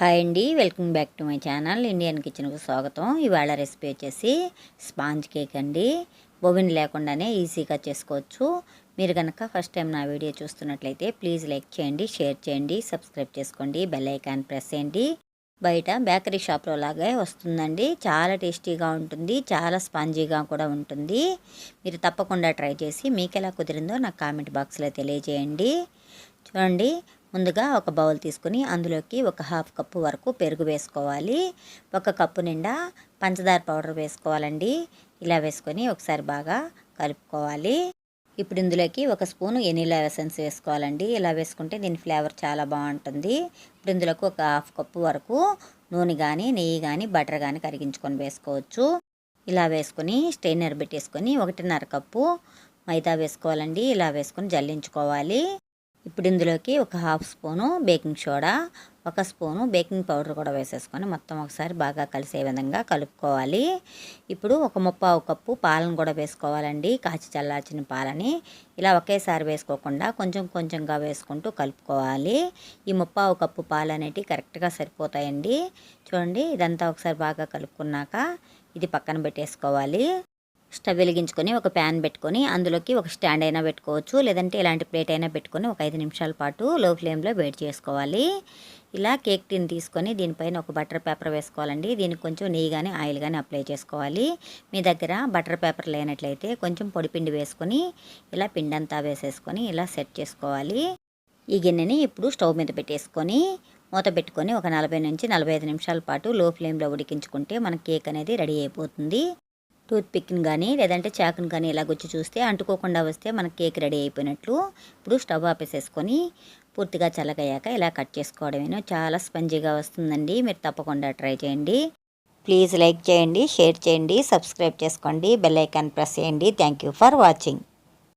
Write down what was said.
Hi అండి welcome back to my channel Indian కిచెన్కు స్వాగతం. ఇవాళ రెసిపీ వచ్చేసి స్పాంజ్ కేక్ అండి. బొబిన్ లేకుండానే ఈజీగా చేసుకోవచ్చు. మీరు కనుక ఫస్ట్ టైం నా వీడియో చూస్తున్నట్లయితే ప్లీజ్ లైక్ చేయండి షేర్ చేయండి సబ్స్క్రైబ్ చేసుకోండి బెల్ ఐకాన్ ప్రెస్ చేయండి. బయట బేకరీ షాప్లో లాగే వస్తుందండి. చాలా టేస్టీగా ఉంటుంది చాలా స్పాంజీగా కూడా ఉంటుంది. మీరు తప్పకుండా ట్రై చేసి మీకు ఎలా కుదిరిందో నాకు కామెంట్ బాక్స్లో తెలియజేయండి. చూడండి ముందుగా ఒక బౌల్ తీసుకుని అందులోకి ఒక హాఫ్ కప్పు వరకు పెరుగు వేసుకోవాలి. ఒక కప్పు నిండా పంచదార పౌడర్ వేసుకోవాలండి. ఇలా వేసుకొని ఒకసారి బాగా కలుపుకోవాలి. ఇప్పుడు ఇందులోకి ఒక స్పూన్ ఎనీలా ఎసెన్స్ వేసుకోవాలండి. ఇలా వేసుకుంటే దీని ఫ్లేవర్ చాలా బాగుంటుంది. ఇప్పుడు ఇందులోకి ఒక హాఫ్ కప్పు వరకు నూనె కానీ నెయ్యి కానీ బటర్ కానీ కరిగించుకొని వేసుకోవచ్చు. ఇలా వేసుకొని స్టెయినర్ పెట్టేసుకొని ఒకటిన్నర కప్పు మైదా వేసుకోవాలండి. ఇలా వేసుకొని జల్లించుకోవాలి. ఇప్పుడు ఇందులోకి ఒక హాఫ్ స్పూను బేకింగ్ సోడా ఒక స్పూను బేకింగ్ పౌడర్ కూడా వేసేసుకొని మొత్తం ఒకసారి బాగా కలిసే విధంగా కలుపుకోవాలి. ఇప్పుడు ఒక ముప్పావు కప్పు పాలను కూడా వేసుకోవాలండి కాచి చల్లార్చిన పాలని. ఇలా ఒకేసారి వేసుకోకుండా కొంచెం కొంచెంగా వేసుకుంటూ కలుపుకోవాలి. ఈ ముప్పావు కప్పు పాలు అనేటివి కరెక్ట్గా సరిపోతాయండి. చూడండి ఇదంతా ఒకసారి బాగా కలుపుకున్నాక ఇది పక్కన పెట్టేసుకోవాలి. స్టవ్ వెలిగించుకొని ఒక ప్యాన్ పెట్టుకొని అందులోకి ఒక స్టాండ్ అయినా పెట్టుకోవచ్చు లేదంటే ఇలాంటి ప్లేట్ అయినా పెట్టుకొని ఒక ఐదు నిమిషాల పాటు లో ఫ్లేమ్లో వేడి చేసుకోవాలి. ఇలా కేక్ టిన్ తీసుకొని దీనిపైన ఒక బటర్ పేపర్ వేసుకోవాలండి. దీనికి కొంచెం నెయ్యి కానీ ఆయిల్ కానీ అప్లై చేసుకోవాలి. మీ దగ్గర బటర్ పేపర్ లేనట్లయితే కొంచెం పొడిపిండి వేసుకొని ఇలా పిండంతా వేసేసుకొని ఇలా సెట్ చేసుకోవాలి. ఈ గిన్నెని ఇప్పుడు స్టవ్ మీద పెట్టేసుకొని మూత పెట్టుకొని ఒక నలభై నుంచి నలభై ఐదు నిమిషాల పాటు లో ఫ్లేమ్లో ఉడికించుకుంటే మన కేక్ అనేది రెడీ అయిపోతుంది. టూత్ పిక్ని కానీ లేదంటే చాకుని కానీ ఇలా గుచ్చి చూస్తే అంటుకోకుండా వస్తే మన కేక్ రెడీ అయిపోయినట్లు. ఇప్పుడు స్టవ్ ఆపేసేసుకొని పూర్తిగా చల్లగయ్యాక ఇలా కట్ చేసుకోవడమేనో. చాలా స్పంజీగా వస్తుందండి. మీరు తప్పకుండా ట్రై చేయండి. ప్లీజ్ లైక్ చేయండి షేర్ చేయండి సబ్స్క్రైబ్ చేసుకోండి బెల్ ఐకాన్ ప్రెస్ చేయండి. Thank you for watching.